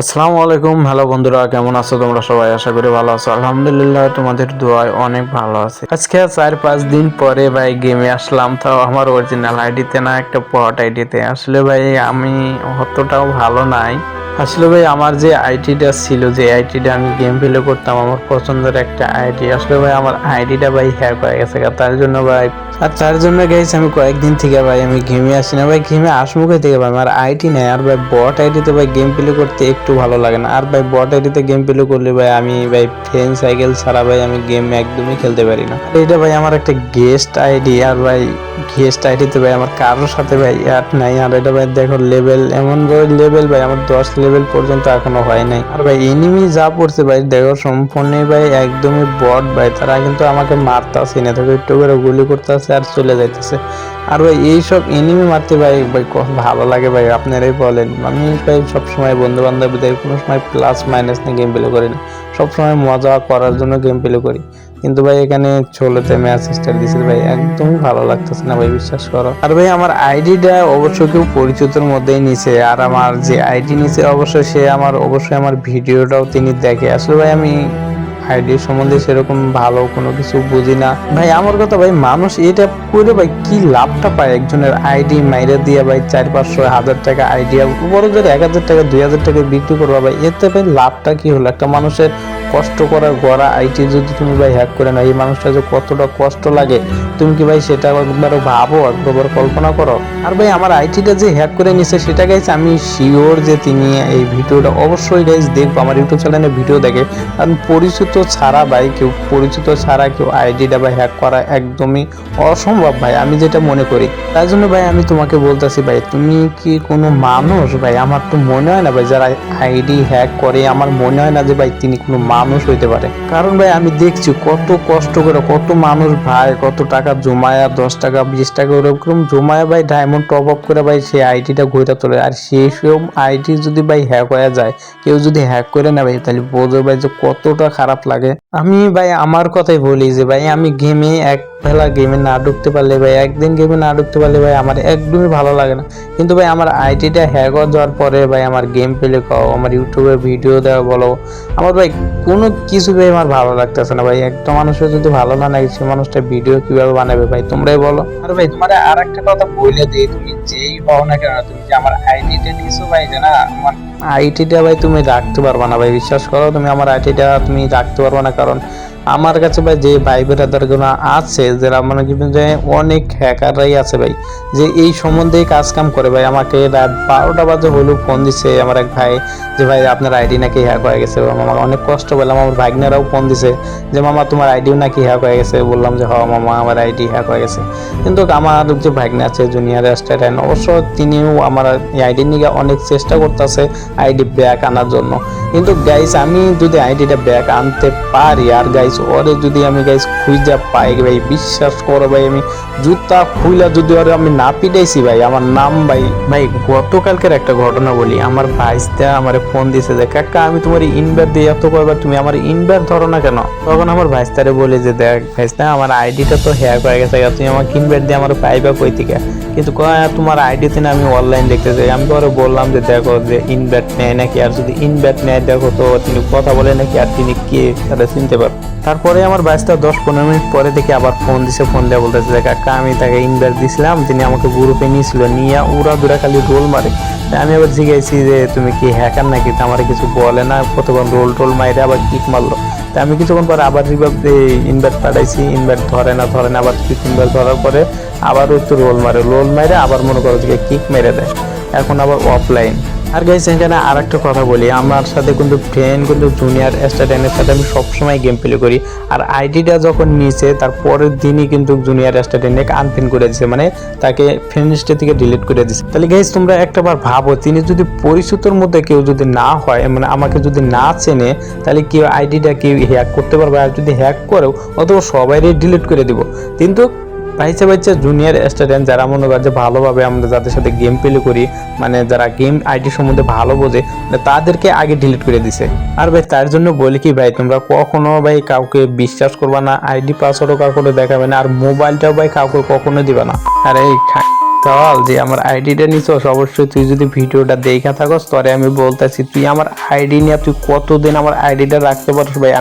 আসসালামু আলাইকুম। হ্যালো বন্ধুরা, কেমন আছো তোমরা সবাই? আশা করি ভালো আছো। আলহামদুলিল্লাহ, তোমাদের দোয়ায় অনেক ভালো আছে। আজকে চার পাঁচ দিন পরে ভাই গেমে আসলাম তাও আমার অরিজিনাল আইডিতে না একটা পট আইডিতে আসলে ভাই, আমি অতটাও ভালো নাই। আসলে ভাই, আমার যে আইডিটা ছিল, যে আইডিটা আমি গেম প্লে করতাম, আমার পছন্দের একটা আইডি আসলে ভাই, আমার আইডিটা ভাই হ্যাক হয়ে গেছে তার জন্য ভাই আর তার জন্য গেছি আমি কয়েকদিন থেকে ভাই, আমি গেমে আসি না। ভাই গেমে কই থেকে ভাই? আমার আইডি নেই। আর ভাই বট আইডিতে ভাই গেম প্লে করতে একটু ভালো লাগে না। আর ভাই বট আইডিতে গেম প্লে করলে ভাই, আমি ভাই ফ্রেন্ড সাইকেল ছাড়া ভাই, আমি গেম একদমই খেলতে পারি না। এটা ভাই, আমার একটা গেস্ট আইডি আর ভাই গেস্ট আইডিতে ভাই, আমার কারোর সাথে ভাই অ্যাড নাই। আর এটা ভাই, দেখো লেভেল এমন ভাবে লেভেল ভাই, আমার দশ লেভেল পর্যন্ত এখনও হয় নাই। আর ভাই এনিমি যা পড়ছে ভাই, দেখো সম্পূর্ণ ভাই, একদমই বট ভাই। তারা কিন্তু আমাকে মারতাছে না। তবে একটু করে গুলি করতেছে। আর চলে যাইতেছে। আর ভাই, এইসব এনিমি মারতে ভাই ভাই ভালো লাগে ভাই? আপনারাই বলেন। আমি ভাই সবসময় বন্ধু বান্ধবদের কোনো সময় প্লাস মাইনাস নিয়ে গেম প্লে করি না। সবসময় মজা করার জন্য গেম প্লে করি। কিন্তু ভাই, এখানে ষোলোতে ম্যাচ স্টার দিয়েছিল ভাই একদমই ভালো লাগতেছে না ভাই, বিশ্বাস করো। আর ভাই, আমার আইডিটা অবশ্য কেউ পরিচিতর মধ্যেই নিছে। আর আমার যে আইডি নিছে অবশ্যই সে আমার, অবশ্যই আমার ভিডিওটাও তিনি দেখে। আসলে ভাই, আমি আইডি সম্বন্ধে সেরকম ভালো কোনো কিছু বুঝি না। ভাই, আমার কথা ভাই, মানুষ এটা করে ভাই, কি লাভটা পায় একজনের আইডি মাইরে দিয়ে ভাই চার পাঁচশো, হাজার টাকা আইডিয়া বড় যদি এক হাজার টাকা, দুই হাজার টাকা বিক্রি করবা ভাই, এতে ভাই লাভটা কি হলো? একটা মানুষের কষ্ট করার গড়া আইটি যদি তুমি ভাই হ্যাক করে না এই মানুষটা যে কতটা কষ্ট লাগে, তুমি কি ভাই সেটা একবার ভাবো, একবার কল্পনা করো? আর ভাই আমার আইটিটা যে হ্যাক করে নিছে, সেটা গাইছে আমি শিওর যে তিনি এই ভিডিওটা অবশ্যই গাইজ দেখব, আমার ইউটিউব চ্যানেলে ভিডিও দেখে। কারণ পরিচিত ছাড়া ভাই কেউ, পরিচিত ছাড়া কেউ আইডিটা ভাই হ্যাক করা একদমই অসম্ভব ভাই, আমি যেটা মনে করি। তার জন্য ভাই আমি তোমাকে বলতেছি ভাই, তুমি কি কোনো মানুষ ভাই? আমার তো মনে হয় না ভাই যারা আইডি হ্যাক করে, আমার মনে হয় না যে ভাই তিনি কোনো মানুষ হইতে পারে। কারণ ভাই, আমি দেখছি কত কষ্ট করে কত মানুষ ভাই, কত টাকা জমায়া, দশ টাকা, বিশ টাকা, ওরকম জমায়া ভাই ডায়মন্ড টপ আপ করে ভাই সেই আইডিটা ঘুরে তোলে। আর সেই সব আইডি যদি ভাই হ্যাক হয়ে যায়, কেউ যদি হ্যাক করে না ভাই, তাহলে বোঝো ভাই যে কতটা খারাপ লাগে। আমি ভাই, আমার কথাই বলি যে ভাই, আমি গেমে এক বেলা গেমে না ঢুকতে পারলে ভাই, একদিন গেমে না ঢুকতে পারলে ভাই আমার একদমই ভালো লাগে না। কিন্তু ভাই আমার আইডিটা হ্যাক হয়ে যাওয়ার পরে ভাই আমার গেম প্লে খাও আমার ইউটিউবে ভিডিও দেওয়া বলো। আমার ভাই কোনো কিছু ভাই আমার ভালো লাগতেছে না ভাই। একটা মানুষের যদি ভালো না লাগে, সে মানুষটা ভিডিও কীভাবে বানাবে ভাই, তোমরাই বলো। আর ভাই, তোমার আর একটা কথা বলে দিই, তুমি যেই হও না কেন, তুমি যে আমার আইডিটা নিছো ভাই যে না, আমার আইডিটা ভাই তুমি রাখতে পারবা না ভাই, বিশ্বাস করো, তুমি আমার আইডিটা তুমি রাখতে পারবা না। কারণ আমার কাছে ভাই যে ভাই বেরাদারগুলো আছে, যারা মনে করবেন যে অনেক হ্যাকাররাই আছে ভাই, যে এই সম্বন্ধে কাজ কাম করে ভাই, আমাকে রাত বারোটা বাজে হলেও ফোন দিছে আমার এক ভাই, যে ভাই আপনার আইডি নাকি হ্যাক হয়ে গেছে, মামা অনেক কষ্ট পেলাম, আমার ভাগ্নেরাও ফোন দিছে, যে মামা তোমার আইডিও নাকি হ্যাক হয়ে গেছে, বললাম যে হ মামা আমার আইডি হ্যাক হয়ে গেছে। কিন্তু আমার যে ভাগ্নে আছে জুনিয়র স্টাইল অবশ্য তিনিও আমার আইডি নিয়ে অনেক চেষ্টা করতেছে আইডি ব্যাক আনার জন্য। কিন্তু গাইস আমি যদি আইডিটা ব্যাক আনতে পারি, আর গাইস ওরে যদি আমি গাইস খুঁজা পাই, ভাই, বিশ্বাস করো ভাই, আমি জুতা খুইলা যদি ওরে আমি না পিটাইছি ভাই, আমার নাম ভাই ভাই, গতকালকের একটা ঘটনা বলি। আমার ভাইস্তা আমার ফোন দিছে যে, কাকা, আমি তোমার ইনভার দিয়ে এত কয়বার তুমি আমার ইনভার ধরো না কেন? তখন আমার ভাইস্তারে বলে যে, দেখ ভাইস্তা, আমার আইডিটা তো হ্যাক হয়ে গেছে তুমি আমাকে ইনভার দিয়ে আমার পাইবা কই থেকে কিন্তু কয় তোমার আইডিতে না আমি অনলাইন দেখতে চাই আমি তো ওরে বললাম যে, দেখো যে ইনভার্ট নেয় নাকি? আর যদি ইনভার্ট নেয়, দেখো তো তিনি কথা বলে নাকি, আর তিনি কে, তারা চিনতে পারো তারপরে আমার বাইশটা দশ পনেরো মিনিট পরে দেখি আবার ফোন দিছে ফোন দেওয়া বলতেছে যে কাকা আমি তাকে ইনভাইট দিছিলাম, তিনি আমাকে গ্রুপে নিয়েছিল, নিয়ে উড়া দুরা খালি রোল মারে। আমি আবার জিজ্ঞাসি যে, তুমি কি হ্যাকার নাকি? তা আমার কিছু বলে না কতক্ষণ রোল টোল মাইরে আবার কিক মারলো। তা আমি কিছুক্ষণ পরে আবার রিভাব ইনভার্ট পাঠাইছি ইনভার্ট ধরে না ধরে না, আবার কিক ইনভার্ট ধরার পরে আবারও একটু রোল মারে। রোল মারে আবার মনে করো যে কিক মেরে দেয়। এখন আবার অফলাইন আর গাইস এখানে আর একটা কথা বলি। আমার সাথে কিন্তু ফ্রেন্ড কিন্তু জুনিয়র স্টুডেন্টের সাথে আমি সবসময় গেম প্লে করি। আর আইডিটা যখন নিয়েছে তার পরের দিনই কিন্তু জুনিয়র স্টুডেন্টকে আনপিন করে দিছে। মানে তাকে ফ্রেন্ডসটা থেকে ডিলিট করে দিছে। তাহলে গাইস তোমরা একটাবার ভাবো, তিনি যদি পরিচিতর মধ্যে কেউ যদি না হয় মানে আমাকে যদি না চেনে, তাহলে কেউ আইডিটা কেউ হ্যাক করতে পারবে। আর যদি হ্যাক করেও, অথবা সবাইরে ডিলিট করে দিব। কিন্তু বাইচা বাইচা জুনিয়র স্টুডেন্ট যারা মনে করে যে ভালোভাবে আমরা যাদের সাথে গেম প্লে করি মানে যারা গেম আইডি সম্বন্ধে ভালো বোঝে মানে তাদেরকে আগে ডিলিট করে দিছে। আর ভাই, তার জন্য বলি কি ভাই, তোমরা কখনো ভাই কাউকে বিশ্বাস করবা না আইডি পাসওয়ার্ডও কাউকে দেখাবে না, আর মোবাইলটাও ভাই কাউকে কখনো দিবা না। আর এই চল যে আমার আইডিটা নিছস, অবশ্যই তুই যদি ভিডিওটা দেখা থাকস, তরে আমি বলতেছি, তুই আমার আইডি নিয়ে তুই কতদিন আমার আইডিটা রাখতে পারস ভাই? আমি